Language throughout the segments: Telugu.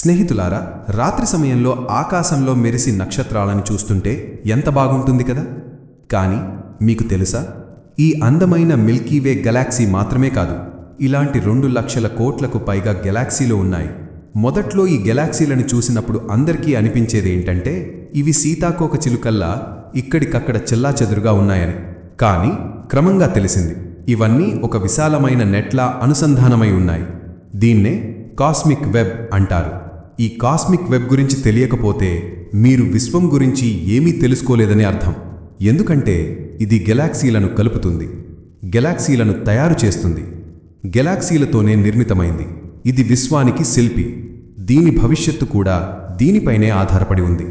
స్నేహితులారా రాత్రి సమయంలో ఆకాశంలో మెరిసి నక్షత్రాలను చూస్తుంటే ఎంత బాగుంటుంది కదా? కానీ మీకు తెలుసా ఈ అందమైన మిల్కీవే గెలాక్సీ మాత్రమే కాదు ఇలాంటి రెండు లక్షల కోట్లకు పైగా గెలాక్సీలు ఉన్నాయి. మొదట్లో ఈ గెలాక్సీలను చూసినప్పుడు అందరికీ అనిపించేది ఏంటంటే ఇవి సీతాకోక చిలుకల్లా ఇక్కడికక్కడ చెల్లాచెదురుగా ఉన్నాయని. కానీ క్రమంగా తెలిసింది ఇవన్నీ ఒక విశాలమైన నెట్లా అనుసంధానమై ఉన్నాయి. దీన్నే కాస్మిక్ వెబ్ అంటారు. ఈ కాస్మిక్ వెబ్ గురించి తెలియకపోతే మీరు విశ్వం గురించి ఏమీ తెలుసుకోలేదని అర్థం. ఎందుకంటే ఇది గెలాక్సీలను కలుపుతుంది. గెలాక్సీలను తయారు చేస్తుంది. గెలాక్సీలతోనే నిర్మితమైంది. ఇది విశ్వానికి శిల్పి. దీని భవిష్యత్తు కూడా దీనిపైనే ఆధారపడి ఉంది.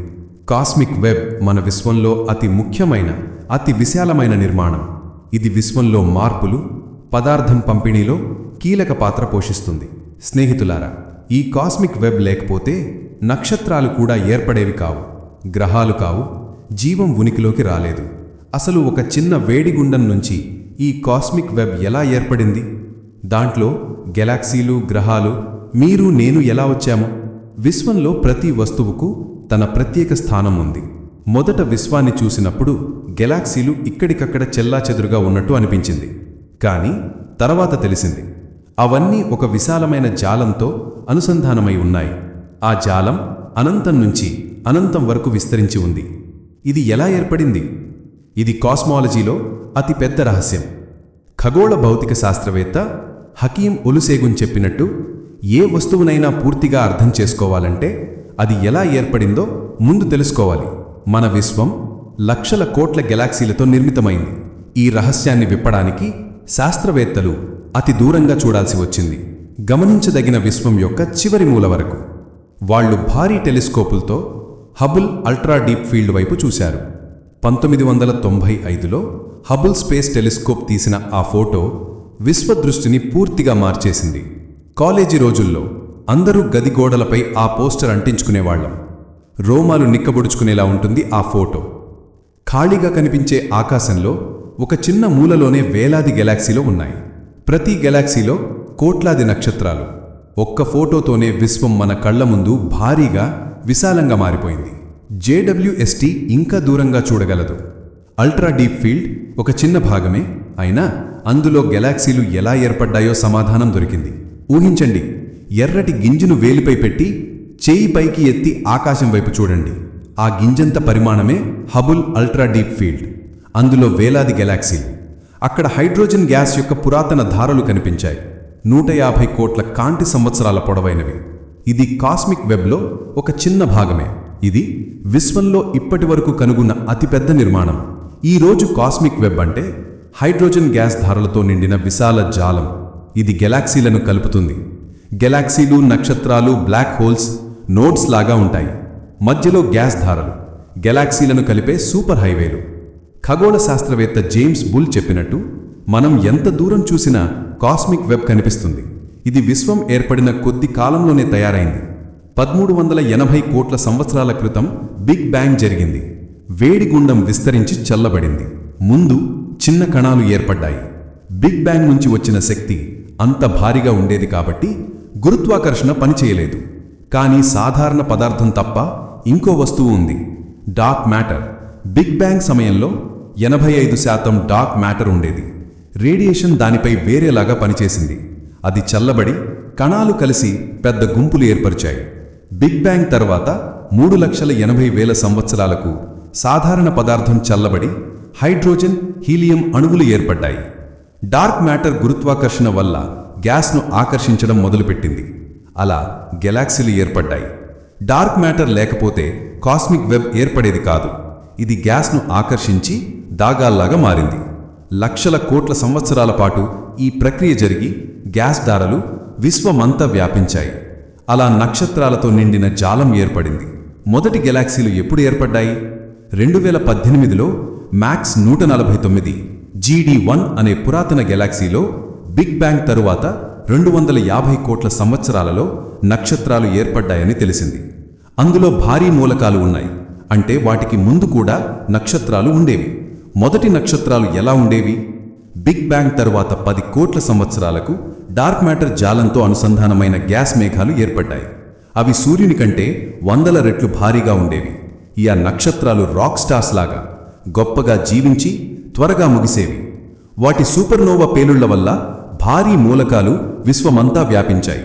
కాస్మిక్ వెబ్ మన విశ్వంలో అతి ముఖ్యమైన అతి విశాలమైన నిర్మాణం. ఇది విశ్వంలో మార్పులు పదార్థం పంపిణీలో కీలక పాత్ర పోషిస్తుంది. స్నేహితులారా ఈ కాస్మిక్ వెబ్ లేకపోతే నక్షత్రాలు కూడా ఏర్పడేవి కావు గ్రహాలు కావు జీవం ఉనికిలోకి రాలేదు. అసలు ఒక చిన్న వేడిగుండం నుంచి ఈ కాస్మిక్ వెబ్ ఎలా ఏర్పడింది? దాంట్లో గెలాక్సీలు గ్రహాలు మీరు నేను ఎలా వచ్చాము? విశ్వంలో ప్రతి వస్తువుకు తన ప్రత్యేక స్థానం ఉంది. మొదట విశ్వాన్ని చూసినప్పుడు గెలాక్సీలు ఇక్కడికక్కడ చెల్లాచెదురుగా ఉన్నట్టు అనిపించింది. కానీ తర్వాత తెలిసింది. అవన్నీ ఒక విశాలమైన జాలంతో అనుసంధానమై ఉన్నాయి. ఆ జాలం అనంతం నుంచి అనంతం వరకు విస్తరించి ఉంది. ఇది ఎలా ఏర్పడింది? ఇది కాస్మాలజీలో అతి పెద్ద రహస్యం. ఖగోళ భౌతిక శాస్త్రవేత్త హకీం ఒలుసేగున్ చెప్పినట్టు ఏ వస్తువునైనా పూర్తిగా అర్థం చేసుకోవాలంటే అది ఎలా ఏర్పడిందో ముందు తెలుసుకోవాలి. మన విశ్వం లక్షల కోట్ల గెలాక్సీలతో నిర్మితమైంది. ఈ రహస్యాన్ని విప్పడానికి శాస్త్రవేత్తలు అతి దూరంగా చూడాల్సి వచ్చింది. గమనించదగిన విశ్వం యొక్క చివరి మూల వరకు. వాళ్ళు భారీ టెలిస్కోపులతో హబుల్ అల్ట్రా డీప్ ఫీల్డ్ వైపు చూశారు. పంతొమ్మిది వందల తొంభై ఐదులో హబుల్ స్పేస్ టెలిస్కోప్ తీసిన ఆ ఫోటో విశ్వదృష్టిని పూర్తిగా మార్చేసింది. కాలేజీ రోజుల్లో అందరూ గది గోడలపై ఆ పోస్టర్ అంటించుకునేవాళ్ళం రోమాలు నిక్కబొడుచుకునేలా ఉంటుంది ఆ ఫోటో. ఖాళీగా కనిపించే ఆకాశంలో ఒక చిన్న మూలలోనే వేలాది గెలాక్సీలో ఉన్నాయి. ప్రతి గెలాక్సీలో కోట్లాది నక్షత్రాలు. ఒక్క ఫోటోతోనే విశ్వం మన కళ్ళ ముందు భారీగా విశాలంగా మారిపోయింది. జేడబ్ల్యూఎస్టీ ఇంకా దూరంగా చూడగలదు. అల్ట్రా డీప్ ఫీల్డ్ ఒక చిన్న భాగమే. అయినా అందులో గెలాక్సీలు ఎలా ఏర్పడ్డాయో సమాధానం దొరికింది. ఊహించండి ఎర్రటి గింజను వేలిపై పెట్టి చేయి పైకి ఎత్తి ఆకాశం వైపు చూడండి. ఆ గింజంత పరిమాణమే హబుల్ అల్ట్రా డీప్ ఫీల్డ్. అందులో వేలాది గెలాక్సీలు. అక్కడ హైడ్రోజన్ గ్యాస్ యొక్క పురాతన ధారలు కనిపించాయి. నూట యాభై కోట్ల కాంతి సంవత్సరాల పొడవైనవి. ఇది కాస్మిక్ వెబ్లో ఒక చిన్న భాగమే. ఇది విశ్వంలో ఇప్పటి వరకు కనుగొన్న అతిపెద్ద నిర్మాణం. ఈ రోజు కాస్మిక్ వెబ్ అంటే హైడ్రోజన్ గ్యాస్ ధారలతో నిండిన విశాల జాలం. ఇది గెలాక్సీలను కలుపుతుంది. గెలాక్సీలు నక్షత్రాలు బ్లాక్ హోల్స్ నోడ్స్ లాగా ఉంటాయి. మధ్యలో గ్యాస్ ధారలు. గెలాక్సీలను కలిపే సూపర్ హైవేలు. ఖగోళ శాస్త్రవేత్త జేమ్స్ బుల్ చెప్పినట్టు మనం ఎంత దూరం చూసినా కాస్మిక్ వెబ్ కనిపిస్తుంది. ఇది విశ్వం ఏర్పడిన కొద్ది కాలంలోనే తయారైంది. పదమూడు వందల ఎనభై కోట్ల సంవత్సరాల క్రితం బిగ్ బ్యాంగ్ జరిగింది. వేడిగుండం విస్తరించి చల్లబడింది. ముందు చిన్న కణాలు ఏర్పడ్డాయి. బిగ్ బ్యాంగ్ నుంచి వచ్చిన శక్తి అంత భారీగా ఉండేది కాబట్టి గురుత్వాకర్షణ పనిచేయలేదు కానీ సాధారణ పదార్థం తప్ప ఇంకో వస్తువు ఉంది. Dark matter. బిగ్ బ్యాంగ్ సమయంలో ఎనభై ఐదు శాతం డార్క్ మ్యాటర్ ఉండేది. రేడియేషన్ దానిపై వేరేలాగా పనిచేసింది. అది చల్లబడి కణాలు కలిసి పెద్ద గుంపులు ఏర్పరిచాయి. బిగ్ బ్యాంగ్ తర్వాత మూడు లక్షల ఎనభై వేల సంవత్సరాలకు సాధారణ పదార్థం చల్లబడి హైడ్రోజన్ హీలియం అణువులు ఏర్పడ్డాయి. డార్క్ మ్యాటర్ గురుత్వాకర్షణ వల్ల గ్యాస్ను ఆకర్షించడం మొదలుపెట్టింది. అలా గెలాక్సీలు ఏర్పడ్డాయి. డార్క్ మ్యాటర్ లేకపోతే కాస్మిక్ వెబ్ ఏర్పడేది కాదు. ఇది గ్యాస్ను ఆకర్షించి దాగాల్లాగా మారింది. లక్షల కోట్ల సంవత్సరాల పాటు ఈ ప్రక్రియ జరిగి గ్యాస్ దారలు విశ్వమంతా వ్యాపించాయి. అలా నక్షత్రాలతో నిండిన జాలం ఏర్పడింది. మొదటి గెలాక్సీలు ఎప్పుడు ఏర్పడ్డాయి? రెండు వేల పద్దెనిమిదిలో మ్యాక్స్ నూట నలభై తొమ్మిది జీడీ వన్ అనే పురాతన గెలాక్సీలో బిగ్ బ్యాంగ్ తరువాత రెండు వందల యాభై కోట్ల సంవత్సరాలలో నక్షత్రాలు ఏర్పడ్డాయని తెలిసింది. అందులో భారీ మూలకాలు ఉన్నాయి. అంటే వాటికి ముందు కూడా నక్షత్రాలు ఉండేవి. మొదటి నక్షత్రాలు ఎలా ఉండేవి? బిగ్ బ్యాంగ్ తరువాత పది కోట్ల సంవత్సరాలకు డార్క్ మ్యాటర్ జాలంతో అనుసంధానమైన గ్యాస్ మేఘాలు ఏర్పడ్డాయి. అవి సూర్యుని కంటే వందల రెట్లు భారీగా ఉండేవి. ఈ ఆ నక్షత్రాలు రాక్ స్టార్స్ లాగా గొప్పగా జీవించి త్వరగా ముగిసేవి. వాటి సూపర్నోవా పేలుళ్ళ వల్ల భారీ మూలకాలు విశ్వమంతా వ్యాపించాయి.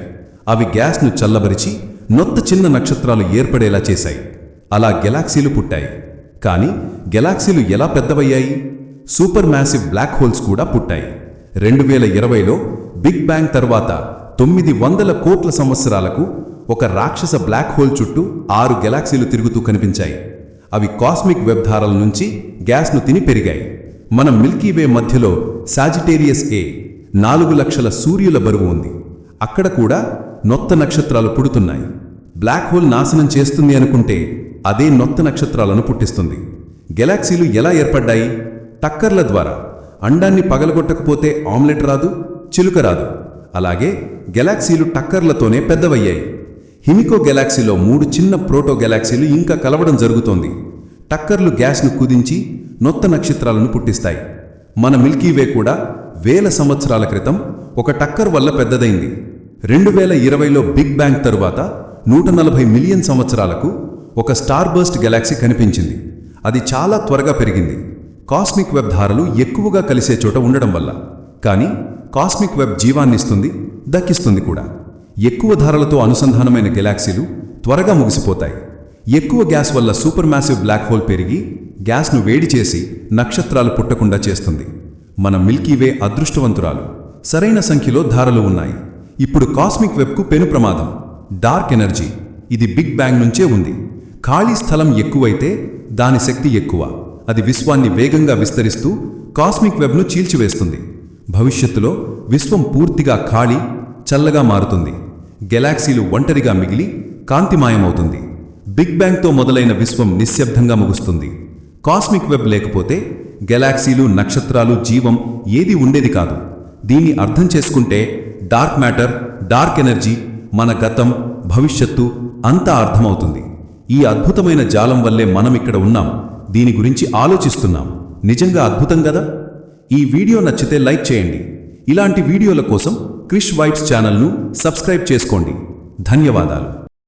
అవి గ్యాస్ను చల్లబరిచి నొత్త చిన్న నక్షత్రాలు ఏర్పడేలా చేశాయి. అలా గెలాక్సీలు పుట్టాయి. కానీ గెలాక్సీలు ఎలా పెద్దవయ్యాయి? సూపర్ మ్యాసివ్ బ్లాక్ హోల్స్ కూడా పుట్టాయి. రెండు వేల ఇరవైలో బిగ్ బ్యాంగ్ తర్వాత తొమ్మిది వందల కోట్ల సంవత్సరాలకు ఒక రాక్షస బ్లాక్ హోల్ చుట్టూ ఆరు గెలాక్సీలు తిరుగుతూ కనిపించాయి. అవి కాస్మిక్ వెబ్ ధారల నుంచి గ్యాస్ను తిని పెరిగాయి. మన మిల్కీవే మధ్యలో సాజిటేరియస్ ఏ నాలుగు లక్షల సూర్యుల బరువు ఉంది. అక్కడ కూడా నొత్త నక్షత్రాలు పుడుతున్నాయి. బ్లాక్ హోల్ నాశనం చేస్తుంది అనుకుంటే అదే నొత్త నక్షత్రాలను పుట్టిస్తుంది. గెలాక్సీలు ఎలా ఏర్పడ్డాయి? టక్కర్ల ద్వారా. అండాన్ని పగలగొట్టకపోతే ఆమ్లెట్ రాదు చిలుక రాదు. అలాగే గెలాక్సీలు టక్కర్లతోనే పెద్దవయ్యాయి. హిమికో గెలాక్సీలో మూడు చిన్న ప్రోటో గెలాక్సీలు ఇంకా కలవడం జరుగుతోంది. టక్కర్లు గ్యాస్ను కుదించి నొత్త నక్షత్రాలను పుట్టిస్తాయి. మన మిల్కీవే కూడా వేల సంవత్సరాల క్రితం ఒక టక్కర్ వల్ల పెద్దదైంది. రెండు వేల ఇరవైలో బిగ్ బ్యాంగ్ తరువాత నూట నలభై మిలియన్ సంవత్సరాలకు ఒక స్టార్ బర్స్ట్ గెలాక్సీ కనిపించింది. అది చాలా త్వరగా పెరిగింది. కాస్మిక్ వెబ్ ధారలు ఎక్కువగా కలిసే చోట ఉండడం వల్ల. కానీ కాస్మిక్ వెబ్ జీవాన్నిస్తుంది దక్కిస్తుంది కూడా. ఎక్కువ ధారలతో అనుసంధానమైన గెలాక్సీలు త్వరగా ముగిసిపోతాయి. ఎక్కువ గ్యాస్ వల్ల సూపర్ మ్యాసివ్ బ్లాక్ హోల్ పెరిగి గ్యాస్ను వేడి చేసి నక్షత్రాలు పుట్టకుండా చేస్తుంది. మన మిల్కీవే అదృష్టవంతురాలు. సరైన సంఖ్యలో ధారలు ఉన్నాయి. ఇప్పుడు కాస్మిక్ వెబ్కు పెను ప్రమాదం. Dark energy. ఇది బిగ్ బ్యాంగ్ నుంచే ఉంది. ఖాళీ స్థలం ఎక్కువైతే దాని శక్తి ఎక్కువ. అది విశ్వాన్ని వేగంగా విస్తరిస్తూ కాస్మిక్ వెబ్ను చీల్చివేస్తుంది. భవిష్యత్తులో విశ్వం పూర్తిగా ఖాళీ చల్లగా మారుతుంది. గెలాక్సీలు ఒంటరిగా మిగిలి కాంతిమాయమవుతుంది. బిగ్ బ్యాంగ్తో మొదలైన విశ్వం నిశ్శబ్దంగా ముగుస్తుంది. కాస్మిక్ వెబ్ లేకపోతే గెలాక్సీలు నక్షత్రాలు జీవం ఏది ఉండేది కాదు. దీన్ని అర్థం చేసుకుంటే డార్క్ మ్యాటర్ డార్క్ ఎనర్జీ మన గతం భవిష్యత్తు అంతా అర్థమవుతుంది. ఈ అద్భుతమైన జాలం వల్లే మనం ఇక్కడ ఉన్నాం. దీని గురించి ఆలోచిస్తున్నాం. నిజంగా అద్భుతం కదా? ఈ వీడియో నచ్చితే లైక్ చేయండి. ఇలాంటి వీడియోల కోసం క్రిష్ వైబ్స్ ఛానల్ను సబ్స్క్రైబ్ చేసుకోండి. ధన్యవాదాలు.